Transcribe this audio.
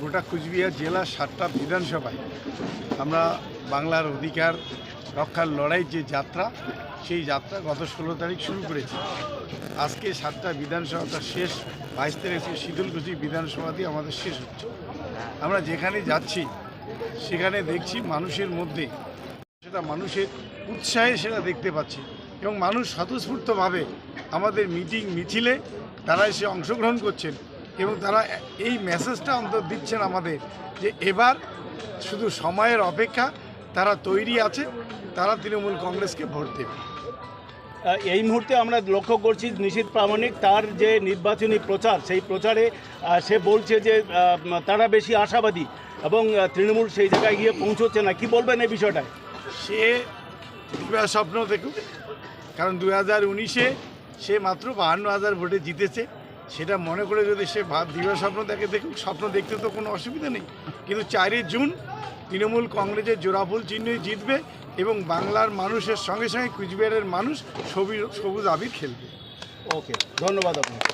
গোটা কুচবিহার জেলার সাতটা বিধানসভায় আমরা বাংলার অধিকার রক্ষার লড়াই যে যাত্রা, সেই যাত্রা গত ষোলো তারিখ শুরু করেছি। আজকে সাতটা বিধানসভাটা শেষ, বাইশ তারিখে শীতলকুচি বিধানসভা দিয়ে আমাদের শেষ হচ্ছে। আমরা যেখানে যাচ্ছি, সেখানে দেখছি মানুষের মধ্যে, সেটা মানুষের উৎসাহে সেটা দেখতে পাচ্ছি এবং মানুষ স্বতঃস্ফূর্তভাবে আমাদের মিটিং মিছিলে তারা এসে অংশগ্রহণ করছেন। এবং তারা এই মেসেজটা অন্তত দিচ্ছেন আমাদের যে এবার শুধু সময়ের অপেক্ষা তারা তৈরি আছে তারা তৃণমূল কংগ্রেসকে ভোট দেবে। এই মুহূর্তে আমরা লক্ষ্য করছি নিশীত প্রামাণিক তার যে নির্বাচনী প্রচার সেই প্রচারে সে বলছে যে তারা বেশি আশাবাদী এবং তৃণমূল সেই জায়গায় গিয়ে পৌঁছচ্ছে না। কি বলবেন এই বিষয়টায়? সে স্বপ্ন দেখুক কারণ দু হাজার উনিশে সে মাত্র বাহান্ন হাজার ভোটে জিতেছে। সেটা মনে করে যদি সে দিবা স্বপ্ন দেখে, দেখুক, স্বপ্ন দেখতে তো কোনো অসুবিধা নেই। কিন্তু চারই জুন তৃণমূল কংগ্রেসের জোড়াফুল চিহ্নই জিতবে এবং বাংলার মানুষের সঙ্গে সঙ্গে কুচবিহারের মানুষ সবুজ সবুজ আবির খেলবে। ওকে ধন্যবাদ আপনাকে।